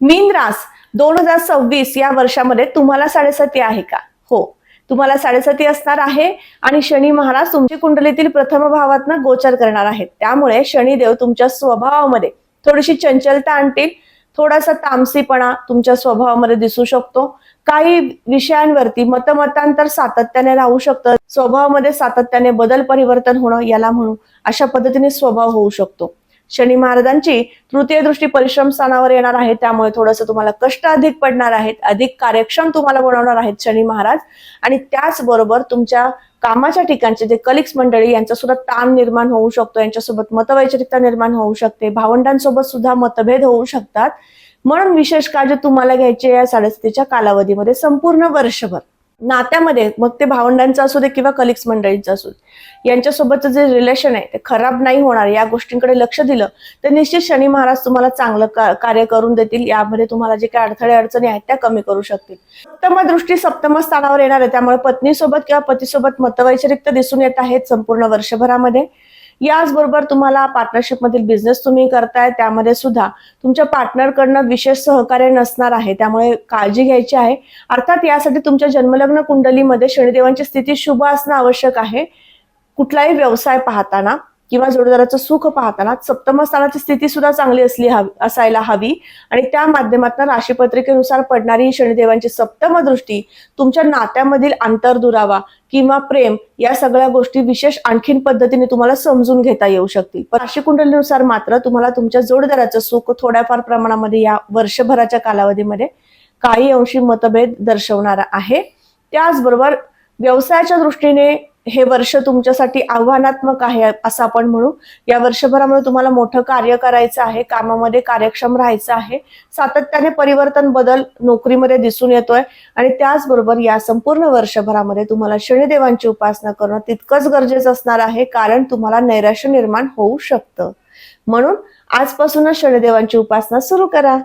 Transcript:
मीन रास दोन हजार सव्वीस या वर्षामध्ये तुम्हाला साडेसाती आहे का? हो. तुम्हाला साडेसाती असणार आहे आणि शनी महाराज तुमची कुंडलीतील प्रथम भावातनं गोचर करणार आहेत. त्यामुळे शनिदेव तुमच्या स्वभावामध्ये थोडीशी चंचलता आणतील थोडासा तामसीपणा तुमच्या स्वभावामध्ये दिसू शकतो. काही विषयांवरती मतमतांतर सातत्याने राहू शकतं. स्वभावामध्ये सातत्याने बदल परिवर्तन होणं याला म्हणू अशा पद्धतीने स्वभाव होऊ शकतो. शनी महाराजांची तृतीय दृष्टी परिश्रम स्थानावर येणार आहे. त्यामुळे थोडंसं तुम्हाला कष्ट अधिक पडणार आहेत. अधिक कार्यक्षम तुम्हाला बनवणार आहेत शनी महाराज. आणि त्याचबरोबर तुमच्या कामाच्या ठिकाणचे जे कलिक्स मंडळी यांचा सुद्धा ताण निर्माण होऊ शकतो. यांच्यासोबत मतवैचारिकता निर्माण होऊ शकते. भावंडांसोबत सुद्धा मतभेद होऊ शकतात. म्हणून विशेष काळजी तुम्हाला घ्यायची आहे या साडेसतीच्या कालावधीमध्ये संपूर्ण वर्षभर. नात्यामध्ये मग ते भावंडांचं असू दे किंवा कलिक्स मंडळींचं असू दे यांच्यासोबतचं जे रिलेशन आहे ते खराब नाही होणार या गोष्टींकडे लक्ष दिलं तर निश्चित शनी महाराज तुम्हाला चांगलं का- कार्य करून देतील यामध्ये तुम्हाला जे काही अडथळे अडचणी आहेत त्या कमी करू शकतील. सप्तम दृष्टी सप्तम स्थानावर येणार आहे त्यामुळे पत्नीसोबत किंवा पतीसोबत मतवैचरिक्त दिसून येत आहेत संपूर्ण वर्षभरामध्ये. याचबरोबर तुम्हाला पार्टनरशिप मधील बिझनेस तुम्ही करताय त्यामध्ये सुद्धा तुमच्या पार्टनरकडनं विशेष सहकार्य नसणार आहे त्यामुळे काळजी घ्यायची आहे. अर्थात यासाठी तुमच्या जन्मलग्न कुंडलीमध्ये शनिदेवांची स्थिती शुभ असणं आवश्यक आहे. कुठलाही व्यवसाय पाहताना किंवा जोडीदाराचं सुख पाहताना सप्तम स्थानाची स्थिती सुद्धा चांगली असली हवी असायला हवी. आणि त्या माध्यमातून राशीपत्रिकेनुसार पडणारी शनिदेवांची सप्तम दृष्टी तुमच्या नात्यामधील आंतर दुरावा किंवा प्रेम या सगळ्या गोष्टी विशेष आणखीन पद्धतीने तुम्हाला समजून घेता येऊ शकतील. पण राशी कुंडलीनुसार मात्र तुम्हाला तुमच्या जोडीदाराचं सुख थोड्याफार प्रमाणामध्ये या वर्षभराच्या कालावधीमध्ये काही अंशी मतभेद दर्शवणारा आहे. त्याचबरोबर व्यवसायाच्या दृष्टीने हे वर्ष तुमच्यासाठी आव्हानात्मक आहे असं आपण म्हणू. या वर्षभरामध्ये तुम्हाला मोठं कार्य करायचं आहे कामामध्ये कार्यक्षम राहायचं आहे. सातत्याने परिवर्तन बदल नोकरीमध्ये दिसून येतोय. आणि त्याचबरोबर या संपूर्ण वर्षभरामध्ये तुम्हाला शनिदेवांची उपासना करणं तितकंच गरजेचं असणार आहे कारण तुम्हाला नैराश्य निर्माण होऊ शकतं. म्हणून आजपासूनच शनिदेवांची उपासना सुरू करा.